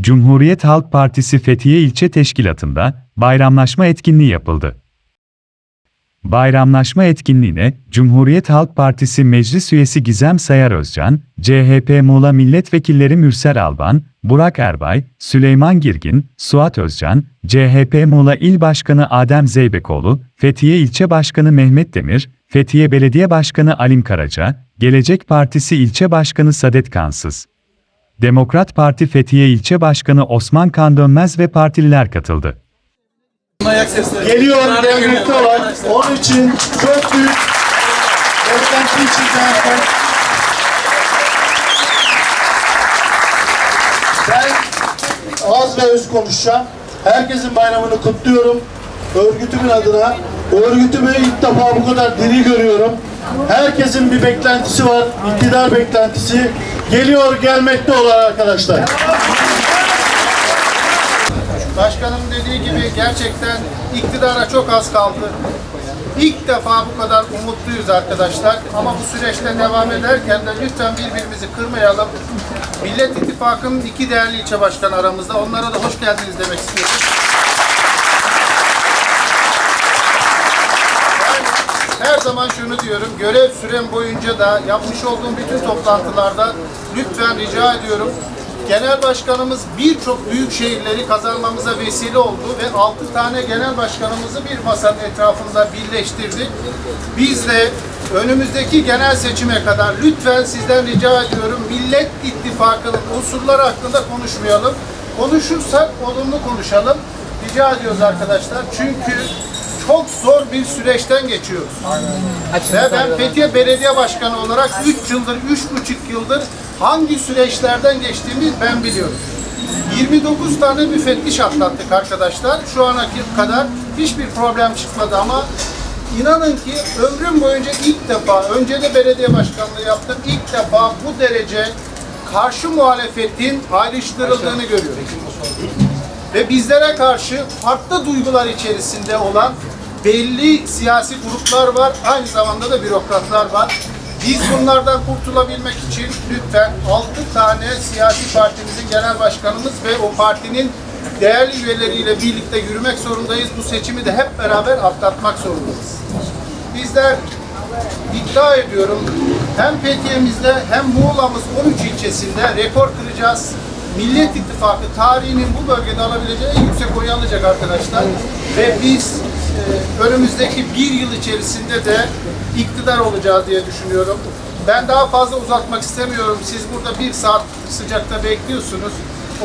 Cumhuriyet Halk Partisi Fethiye İlçe Teşkilatı'nda bayramlaşma etkinliği yapıldı. Bayramlaşma etkinliğine Cumhuriyet Halk Partisi Meclis Üyesi Gizem Sayar Özcan, CHP Muğla Milletvekilleri Mürsel Alban, Burak Erbay, Süleyman Girgin, Suat Özcan, CHP Muğla İl Başkanı Adem Zeybekoğlu, Fethiye İlçe Başkanı Mehmet Demir, Fethiye Belediye Başkanı Alim Karaca, Gelecek Partisi İlçe Başkanı Sadet Kansız, Demokrat Parti Fethiye İlçe Başkanı Osman Kandönmez ve partililer katıldı. Geliyor gelmekte olan onun için çok büyük beklenti içinde ben az ve öz konuşacağım. Herkesin bayramını kutluyorum. Örgütümün adına. Örgütümü ilk defa bu kadar diri görüyorum. Herkesin bir beklentisi var. iktidar beklentisi. Geliyor gelmekte olan arkadaşlar. Başkanım dediği gibi gerçekten iktidara çok az kaldı. İlk defa bu kadar umutluyuz arkadaşlar. Ama bu süreçte devam ederken de lütfen birbirimizi kırmayalım. Millet İttifakı'nın iki değerli ilçe başkanı aramızda. Onlara da hoş geldiniz demek istiyorum. Ben her zaman şunu diyorum, görev sürem boyunca da yapmış olduğum bütün toplantılarda lütfen rica ediyorum. Genel başkanımız birçok büyük şehirleri kazanmamıza vesile oldu ve 6 tane genel başkanımızı bir masanın etrafında birleştirdik. Biz de önümüzdeki genel seçime kadar lütfen sizden rica ediyorum Millet İttifakı'nın unsurları hakkında konuşmayalım. Konuşursak olumlu konuşalım. Rica ediyoruz arkadaşlar. Çünkü çok zor bir süreçten geçiyoruz. Ve ben Fethiye Belediye Başkanı olarak 3 yıldır, 3,5 yıldır hangi süreçlerden geçtiğimi ben biliyorum. 29 tane müfettiş atlattık arkadaşlar. Şu ana kadar hiçbir problem çıkmadı ama inanın ki ömrüm boyunca ilk defa, önce de belediye başkanlığı yaptım, ilk defa bu derece karşı muhalefetin ayrıştırıldığını görüyorum ve bizlere karşı farklı duygular içerisinde olan belli siyasi gruplar var, aynı zamanda da bürokratlar var. Biz bunlardan kurtulabilmek için lütfen 6 tane siyasi partimizin genel başkanımız ve o partinin değerli üyeleriyle birlikte yürümek zorundayız. Bu seçimi de hep beraber atlatmak zorundayız. Bizler iddia ediyorum hem Fethiye'mizde hem Muğla'mız 13 ilçesinde rekor kıracağız. Millet İttifakı tarihinin bu bölgede alabileceği en yüksek oyu alacak arkadaşlar. Ve biz önümüzdeki bir yıl içerisinde de iktidar olacağız diye düşünüyorum. Ben daha fazla uzatmak istemiyorum. Siz burada bir saat sıcakta bekliyorsunuz.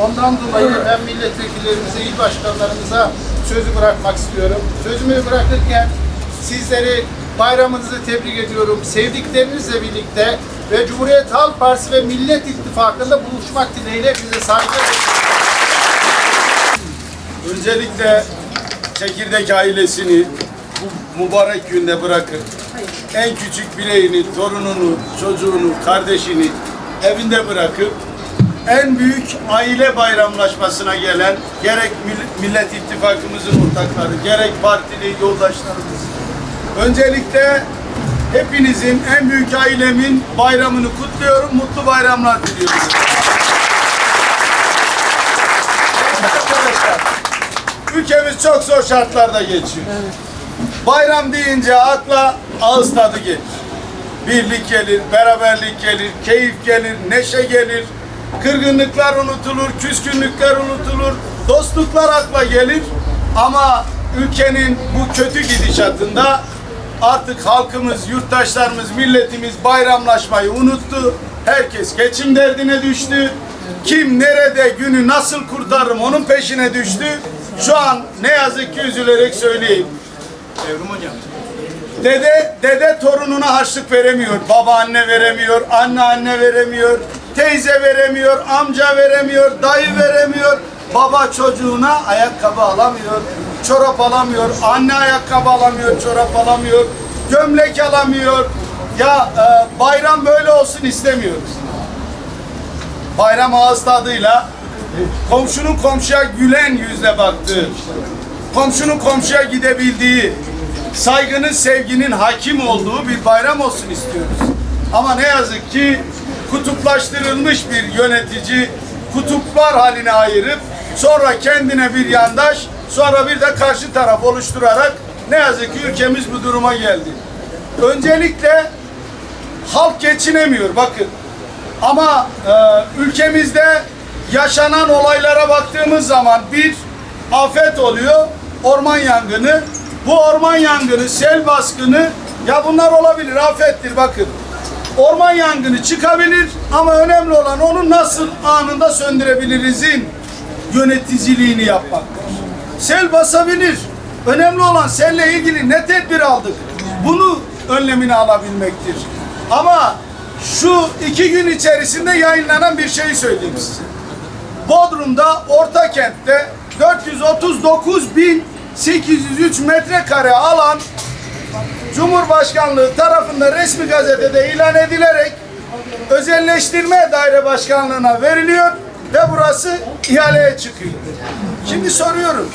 Ondan dolayı ben milletvekillerimize, il başkanlarımıza sözü bırakmak istiyorum. Sözümü bırakırken sizleri bayramınızı tebrik ediyorum. Sevdiklerinizle birlikte ve Cumhuriyet Halk Partisi ve Millet İttifakı'nda buluşmak dileğiyle bize saygı Öncelikle çekirdek ailesini bu mübarek günde bırakır. En küçük bireğini, torununu, çocuğunu, kardeşini evinde bırakıp en büyük aile bayramlaşmasına gelen gerek Mill- Millet İttifakımızın ortakları, gerek partili yoldaşlarımız. Öncelikle hepinizin en büyük ailemin bayramını kutluyorum. Mutlu bayramlar diliyorum. Ülkemiz çok zor şartlarda geçiyor. Bayram deyince akla ağız tadı gelir. Birlik gelir, beraberlik gelir, keyif gelir, neşe gelir. Kırgınlıklar unutulur, küskünlükler unutulur, dostluklar akla gelir. Ama ülkenin bu kötü gidişatında artık halkımız, yurttaşlarımız, milletimiz bayramlaşmayı unuttu. Herkes geçim derdine düştü. Kim nerede günü nasıl kurtarırım onun peşine düştü. Şu an ne yazık ki üzülerek söyleyeyim. Evrim hocam. Dede, dede torununa harçlık veremiyor. Babaanne veremiyor, anneanne veremiyor, teyze veremiyor, amca veremiyor, dayı veremiyor. Baba çocuğuna ayakkabı alamıyor, çorap alamıyor, anne ayakkabı alamıyor, çorap alamıyor, gömlek alamıyor. Ya e, bayram böyle olsun istemiyoruz. Bayram ağız tadıyla komşunun komşuya gülen yüzle baktığı, komşunun komşuya gidebildiği, saygının, sevginin hakim olduğu bir bayram olsun istiyoruz. Ama ne yazık ki kutuplaştırılmış bir yönetici kutuplar haline ayırıp sonra kendine bir yandaş sonra bir de karşı taraf oluşturarak ne yazık ki ülkemiz bu duruma geldi. Öncelikle halk geçinemiyor bakın. Ama e, ülkemizde yaşanan olaylara baktığımız zaman bir afet oluyor, orman yangını. Bu orman yangını, sel baskını ya bunlar olabilir, afettir bakın. Orman yangını çıkabilir ama önemli olan onu nasıl anında söndürebilirizin yöneticiliğini yapmaktır. Sel basabilir. Önemli olan selle ilgili ne tedbir aldık? Bunu önlemini alabilmektir. Ama şu iki gün içerisinde yayınlanan bir şeyi söyleyeyim size. Bodrum'da orta kentte 439.803 metrekare alan Cumhurbaşkanlığı tarafından resmi gazetede ilan edilerek özelleştirme daire başkanlığına veriliyor ve burası ihaleye çıkıyor. Şimdi soruyorum.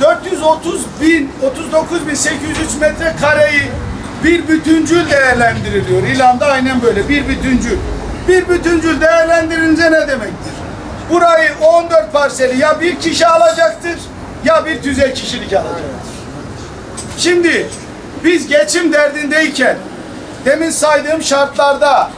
430 bin, 39 bin 803 metrekareyi bir bütüncül değerlendiriliyor. İlanda aynen böyle bir bütüncül. Bir bütüncül değerlendirince ne demektir? Burayı 14 parseli ya bir kişi alacaktır ya bir tüzel kişilik alacaktır. Şimdi biz geçim derdindeyken demin saydığım şartlarda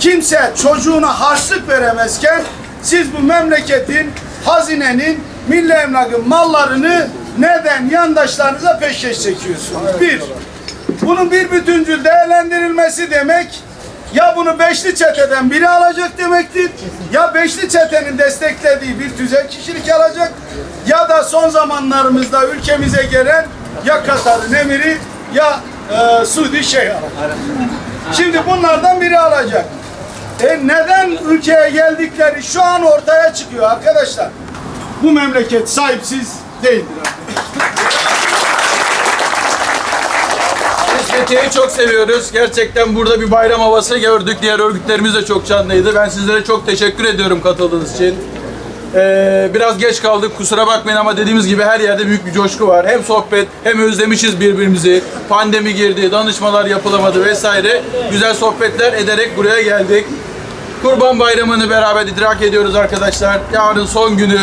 kimse çocuğuna harçlık veremezken siz bu memleketin, hazinenin, milli emlakın mallarını neden yandaşlarınıza peşkeş çekiyorsunuz? Bir, bunun bir bütüncül değerlendirilmesi demek ya bunu beşli çeteden biri alacak demektir ya beşli çetenin desteklediği bir tüzel kişilik alacak ya da son zamanlarımızda ülkemize gelen ya Katar'ın emiri ya e, Suudi Şeyh alacak. Şimdi bunlardan biri alacak. E neden ülkeye geldikleri şu an ortaya çıkıyor arkadaşlar. Bu memleket sahipsiz değildir. Biz Fethiye'yi çok seviyoruz. Gerçekten burada bir bayram havası gördük. Diğer örgütlerimiz de çok canlıydı. Ben sizlere çok teşekkür ediyorum katıldığınız için. Ee, biraz geç kaldık kusura bakmayın ama dediğimiz gibi her yerde büyük bir coşku var. Hem sohbet hem özlemişiz birbirimizi. Pandemi girdi, danışmalar yapılamadı vesaire. Güzel sohbetler ederek buraya geldik. Kurban Bayramı'nı beraber idrak ediyoruz arkadaşlar. Yarın son günü.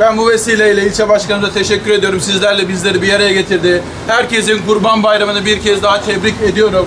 Ben bu vesileyle ilçe başkanımıza teşekkür ediyorum. Sizlerle bizleri bir araya getirdi. Herkesin Kurban Bayramı'nı bir kez daha tebrik ediyorum.